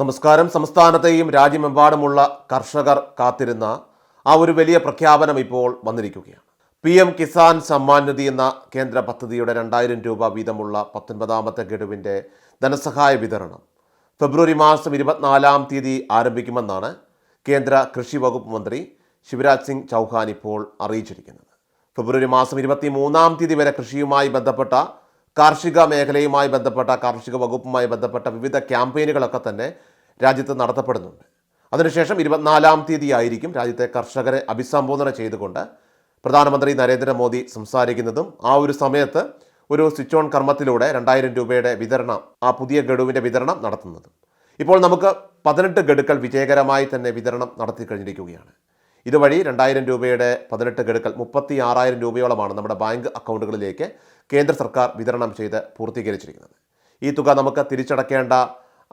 നമസ്കാരം. സംസ്ഥാനത്തെയും രാജ്യമെമ്പാടുമുള്ള കർഷകർ കാത്തിരുന്ന ആ ഒരു വലിയ പ്രഖ്യാപനം ഇപ്പോൾ വന്നിരിക്കുകയാണ്. പി എം കിസാൻ സമ്മാൻ നിധി എന്ന കേന്ദ്ര പദ്ധതിയുടെ രണ്ടായിരം രൂപ വീതമുള്ള പത്തൊൻപതാമത്തെ ഗഡുവിന്റെ ധനസഹായ വിതരണം ഫെബ്രുവരി മാസം ഇരുപത്തിനാലാം തീയതി ആരംഭിക്കുമെന്നാണ് കേന്ദ്ര കൃഷി വകുപ്പ് മന്ത്രി ശിവരാജ് സിംഗ് ചൗഹാൻ ഇപ്പോൾ അറിയിച്ചിരിക്കുന്നത്. ഫെബ്രുവരി മാസം ഇരുപത്തി മൂന്നാം തീയതി വരെ കൃഷിയുമായി ബന്ധപ്പെട്ട കാർഷിക മേഖലയുമായി ബന്ധപ്പെട്ട കാർഷിക വകുപ്പുമായി ബന്ധപ്പെട്ട വിവിധ ക്യാമ്പയിനുകളൊക്കെ തന്നെ രാജ്യത്ത് നടത്തപ്പെടുന്നുണ്ട്. അതിനുശേഷം ഇരുപത്തിനാലാം തീയതി ആയിരിക്കും രാജ്യത്തെ കർഷകരെ അഭിസംബോധന ചെയ്തുകൊണ്ട് പ്രധാനമന്ത്രി നരേന്ദ്രമോദി സംസാരിക്കുന്നതും ആ ഒരു സമയത്ത് ഒരു സ്വിച്ച് ഓൺ കർമ്മത്തിലൂടെ രണ്ടായിരം രൂപയുടെ വിതരണം ആ പുതിയ ഗഡുവിന്റെ വിതരണം നടത്തുന്നതും. ഇപ്പോൾ നമുക്ക് പതിനെട്ട് ഗഡുക്കൾ വിജയകരമായി തന്നെ വിതരണം നടത്തി കഴിഞ്ഞിരിക്കുകയാണ്. ഇതുവഴി രണ്ടായിരം രൂപയുടെ പതിനെട്ട് ഗഡുക്കൾ മുപ്പത്തി ആറായിരം രൂപയോളമാണ് നമ്മുടെ ബാങ്ക് അക്കൗണ്ടുകളിലേക്ക് കേന്ദ്ര സർക്കാർ വിതരണം ചെയ്ത് പൂർത്തീകരിച്ചിരിക്കുന്നത്. ഈ തുക നമുക്ക് തിരിച്ചടക്കേണ്ട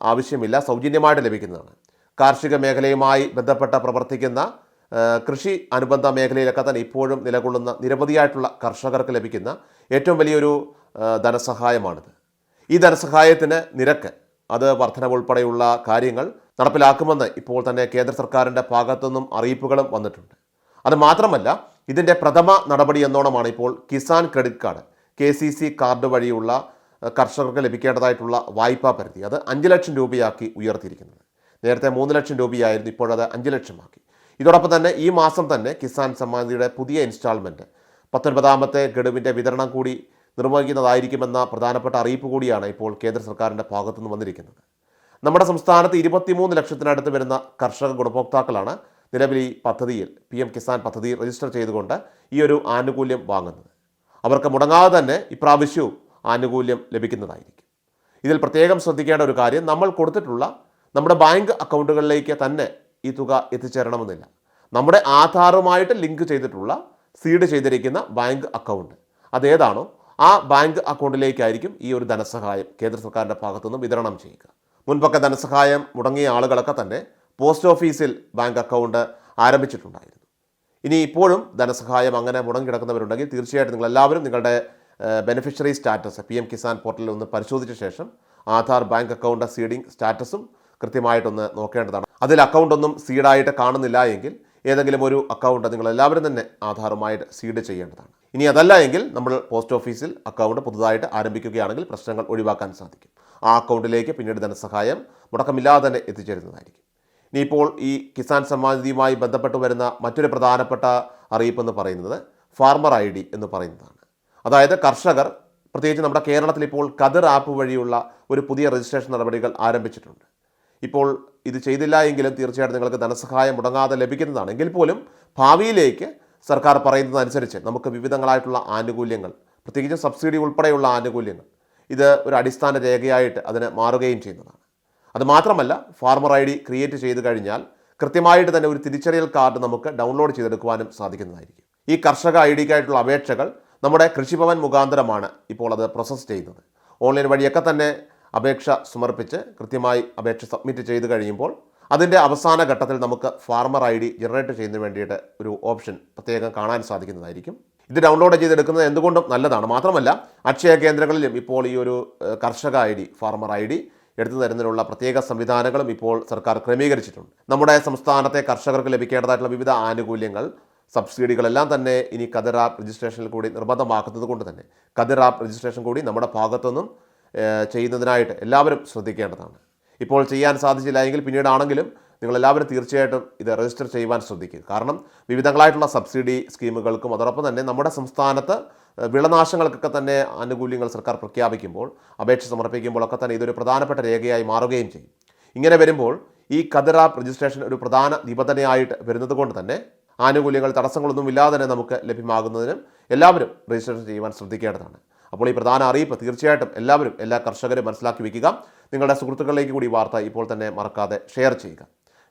ആവശ്യമില്ല സൗജന്യമായിട്ട് ലഭിക്കുന്നതാണ്. കാർഷിക മേഖലയുമായി ബന്ധപ്പെട്ട പ്രവർത്തിക്കുന്ന കൃഷി അനുബന്ധ മേഖലയിലൊക്കെ തന്നെ ഇപ്പോഴും നിലകൊള്ളുന്ന നിരവധിയായിട്ടുള്ള കർഷകർക്ക് ലഭിക്കുന്ന ഏറ്റവും വലിയൊരു ധനസഹായമാണിത്. ഈ ധനസഹായത്തിന് നിരക്ക് അത് വർധനവ് ഉൾപ്പെടെയുള്ള കാര്യങ്ങൾ നടപ്പിലാക്കുമെന്ന് ഇപ്പോൾ തന്നെ കേന്ദ്ര സർക്കാരിന്റെ ഭാഗത്തുനിന്നും അറിയിപ്പുകളും വന്നിട്ടുണ്ട്. അത് മാത്രമല്ല ഇതിന്റെ പ്രഥമ നടപടി എന്നോണമാണ് ഇപ്പോൾ Kisan credit card K card വഴിയുള്ള കർഷകർക്ക് ലഭിക്കേണ്ടതായിട്ടുള്ള വായ്പാ പരിധി അത് അഞ്ച് ലക്ഷം രൂപയാക്കി ഉയർത്തിയിരിക്കുന്നത്. നേരത്തെ മൂന്ന് ലക്ഷം രൂപയായിരുന്നു ഇപ്പോഴത് അഞ്ച് ലക്ഷമാക്കി. ഇതോടൊപ്പം തന്നെ ഈ മാസം തന്നെ കിസാൻ സമ്മാനിയുടെ പുതിയ ഇൻസ്റ്റാൾമെന്റ് പത്തൊൻപതാമത്തെ ഗഡുവിന്റെ വിതരണം കൂടി നിർവഹിക്കുന്നതായിരിക്കുമെന്ന പ്രധാനപ്പെട്ട അറിയിപ്പ് കൂടിയാണ് ഇപ്പോൾ കേന്ദ്ര സർക്കാരിന്റെ ഭാഗത്തുനിന്ന് വന്നിരിക്കുന്നത്. നമ്മുടെ സംസ്ഥാനത്ത് ഇരുപത്തിമൂന്ന് ലക്ഷത്തിനടുത്ത് വരുന്ന കർഷക ഗുണഭോക്താക്കളാണ് നിലവിൽ ഈ പദ്ധതിയിൽ പി എം കിസാൻ പദ്ധതി രജിസ്റ്റർ ചെയ്തുകൊണ്ട് ഈ ഒരു ആനുകൂല്യം വാങ്ങുന്നത്. അവർക്ക് മുടങ്ങാതെ തന്നെ ഇപ്രാവശ്യവും ആനുകൂല്യം ലഭിക്കുന്നതായിരിക്കും. ഇതിൽ പ്രത്യേകം ശ്രദ്ധിക്കേണ്ട ഒരു കാര്യം നമ്മൾ കൊടുത്തിട്ടുള്ള നമ്മുടെ ബാങ്ക് അക്കൗണ്ടുകളിലേക്ക് തന്നെ ഈ തുക എത്തിച്ചേരണമെന്നില്ല. നമ്മുടെ ആധാറുമായിട്ട് ലിങ്ക് ചെയ്തിട്ടുള്ള സീഡ് ചെയ്തിരിക്കുന്ന ബാങ്ക് അക്കൗണ്ട്. അതേതാണോ? ആ ബാങ്ക് അക്കൗണ്ടിലേക്കായിരിക്കും ഈ ഒരു ധനസഹായം കേന്ദ്ര സർക്കാരിന്റെ ഭാഗത്തുനിന്ന് വിതരണം ചെയ്യുക. മുൻപൊക്കെ ധനസഹായം മുടങ്ങിയ ആളുകളൊക്കെ തന്നെ പോസ്റ്റ് ഓഫീസിൽ ബാങ്ക് അക്കൗണ്ട് ആരംഭിച്ചിട്ടുണ്ടായിരുന്നു. ഇനി ഇപ്പോഴും ധനസഹായം അങ്ങനെ മുടങ്ങിക്കിടക്കുന്നവരുണ്ടെങ്കിൽ തീർച്ചയായിട്ടും നിങ്ങൾ എല്ലാവരും നിങ്ങളുടെ beneficiary status P M Kisan പോർട്ടലിൽ ഒന്ന് പരിശോധിച്ച ശേഷം ആധാർ ബാങ്ക് അക്കൗണ്ട് സീഡിംഗ് സ്റ്റാറ്റസും കൃത്യമായിട്ടൊന്ന് നോക്കേണ്ടതാണ്. അതിൽ അക്കൗണ്ടൊന്നും സീഡായിട്ട് കാണുന്നില്ല എങ്കിൽ ഏതെങ്കിലും ഒരു അക്കൗണ്ട് നിങ്ങൾ എല്ലാവരും തന്നെ ആധാറുമായിട്ട് സീഡ് ചെയ്യേണ്ടതാണ്. ഇനി അതല്ല എങ്കിൽ നമ്മൾ പോസ്റ്റ് ഓഫീസിൽ അക്കൗണ്ട് പുതുതായിട്ട് ആരംഭിക്കുകയാണെങ്കിൽ പ്രശ്നങ്ങൾ ഒഴിവാക്കാൻ സാധിക്കും. ആ അക്കൗണ്ടിലേക്ക് പിന്നീട് ധനസഹായം മുടക്കമില്ലാതെ തന്നെ എത്തിച്ചേരുന്നതായിരിക്കും. ഇപ്പോൾ ഈ കിസാൻ സമ്മാനിതിയുമായി ബന്ധപ്പെട്ട് വരുന്ന മറ്റൊരു പ്രധാനപ്പെട്ട അറിയിപ്പ് എന്ന് പറയുന്നത് ഫാർമർ ഐ ഡി എന്ന് പറയുന്നതാണ്. അതായത് കർഷകർ പ്രത്യേകിച്ച് നമ്മുടെ കേരളത്തിൽ ഇപ്പോൾ കതിർ ആപ്പ് വഴിയുള്ള ഒരു പുതിയ രജിസ്ട്രേഷൻ നടപടികൾ ആരംഭിച്ചിട്ടുണ്ട്. ഇപ്പോൾ ഇത് ചെയ്തില്ല എങ്കിലും തീർച്ചയായിട്ടും നിങ്ങൾക്ക് ധനസഹായം മുടങ്ങാതെ ലഭിക്കുന്നതാണ്. എങ്കിൽ പോലും ഭാവിയിലേക്ക് സർക്കാർ പറയുന്നതനുസരിച്ച് നമുക്ക് വിവിധങ്ങളായിട്ടുള്ള ആനുകൂല്യങ്ങൾ പ്രത്യേകിച്ച് സബ്സിഡി ഉൾപ്പെടെയുള്ള ആനുകൂല്യങ്ങൾ ഇത് ഒരു അടിസ്ഥാന രേഖയായിട്ട് അതിന് മാറുകയും ചെയ്യുന്നതാണ്. അതുമാത്രമല്ല ഫാർമർ ഐ ഡി ക്രിയേറ്റ് ചെയ്ത് കഴിഞ്ഞാൽ കൃത്യമായിട്ട് തന്നെ ഒരു തിരിച്ചറിയൽ കാർഡ് നമുക്ക് ഡൗൺലോഡ് ചെയ്തെടുക്കുവാനും സാധിക്കുന്നതായിരിക്കും. ഈ കർഷക ഐ ഡിക്കായിട്ടുള്ള അപേക്ഷകൾ നമ്മുടെ കൃഷിഭവൻ മുഖാന്തരമാണ് ഇപ്പോൾ അത് പ്രോസസ്സ് ചെയ്യുന്നത്. ഓൺലൈൻ വഴിയൊക്കെ തന്നെ അപേക്ഷ സമർപ്പിച്ച് കൃത്യമായി അപേക്ഷ സബ്മിറ്റ് ചെയ്ത് കഴിയുമ്പോൾ അതിന്റെ അവസാന ഘട്ടത്തിൽ നമുക്ക് ഫാർമർ ഐ ഡി ജനറേറ്റ് ചെയ്യുന്നതിന് വേണ്ടിയിട്ട് ഒരു ഓപ്ഷൻ പ്രത്യേകം കാണാൻ സാധിക്കുന്നതായിരിക്കും. ഇത് ഡൗൺലോഡ് ചെയ്തെടുക്കുന്നത് എന്തുകൊണ്ടും നല്ലതാണ്. മാത്രമല്ല അക്ഷയ കേന്ദ്രങ്ങളിലും ഇപ്പോൾ ഈ ഒരു കർഷക I D farmer I D എടുത്തു തരുന്നതിനുള്ള പ്രത്യേക സംവിധാനങ്ങളും ഇപ്പോൾ സർക്കാർ ക്രമീകരിച്ചിട്ടുണ്ട്. നമ്മുടെ സംസ്ഥാനത്തെ കർഷകർക്ക് ലഭിക്കേണ്ടതായിട്ടുള്ള വിവിധ ആനുകൂല്യങ്ങൾ സബ്സിഡികളെല്ലാം തന്നെ ഇനി കതിർ ആപ്പ് രജിസ്ട്രേഷനിൽ കൂടി നിർബന്ധമാക്കുന്നത് കൊണ്ട് തന്നെ. കതിർ ആപ്പ് രജിസ്ട്രേഷൻ കൂടി നമ്മുടെ ഭാഗത്തുനിന്നും ചെയ്യുന്നതിനായിട്ട് എല്ലാവരും ശ്രദ്ധിക്കേണ്ടതാണ്. ഇപ്പോൾ ചെയ്യാൻ സാധിച്ചില്ല എങ്കിൽ പിന്നീടാണെങ്കിലും നിങ്ങളെല്ലാവരും തീർച്ചയായിട്ടും ഇത് രജിസ്റ്റർ ചെയ്യുവാൻ ശ്രദ്ധിക്കുക. കാരണം വിവിധങ്ങളായിട്ടുള്ള സബ്സിഡി സ്കീമുകൾക്കും അതോടൊപ്പം തന്നെ നമ്മുടെ സംസ്ഥാനത്ത് വിളനാശങ്ങൾക്കൊക്കെ തന്നെ ആനുകൂല്യങ്ങൾ സർക്കാർ പ്രഖ്യാപിക്കുമ്പോൾ അപേക്ഷ സമർപ്പിക്കുമ്പോഴൊക്കെ തന്നെ ഇതൊരു പ്രധാനപ്പെട്ട രേഖയായി മാറുകയും ചെയ്യും. ഇങ്ങനെ വരുമ്പോൾ ഈ കതിർ ആപ്പ് രജിസ്ട്രേഷൻ ഒരു പ്രധാന നിബന്ധനയായിട്ട് വരുന്നത് കൊണ്ട് തന്നെ ആനുകൂല്യങ്ങൾ തടസ്സങ്ങളൊന്നും ഇല്ലാതെ തന്നെ നമുക്ക് ലഭ്യമാകുന്നതിനും എല്ലാവരും രജിസ്ട്രേഷൻ ചെയ്യുവാൻ ശ്രദ്ധിക്കേണ്ടതാണ്. അപ്പോൾ ഈ പ്രധാന അറിയിപ്പ് തീർച്ചയായിട്ടും എല്ലാവരും എല്ലാ കർഷകരും മനസ്സിലാക്കി വയ്ക്കുക നിങ്ങളുടെ സുഹൃത്തുക്കളിലേക്ക് കൂടി വാർത്ത ഇപ്പോൾ തന്നെ മറക്കാതെ ഷെയർ ചെയ്യുക.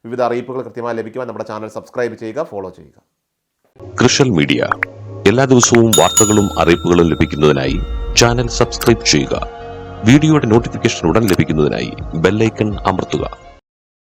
വിവിധ അറിയിപ്പുകൾ കൃത്യമായി ലഭിക്കുവാൻ നമ്മുടെ ചാനൽ സബ്സ്ക്രൈബ് ചെയ്യുക ഫോളോ ചെയ്യുക. കൃഷൽ മീഡിയ. എല്ലാ ദിവസവും വാർത്തകളും അറിയിപ്പുകളും ലഭിക്കുന്നതിനായി ചാനൽ സബ്സ്ക്രൈബ് ചെയ്യുക. വീഡിയോയുടെ നോട്ടിഫിക്കേഷൻ ഉടൻ ലഭിക്കുന്നതിനായി ബെല്ലൈക്കൺ അമർത്തുക.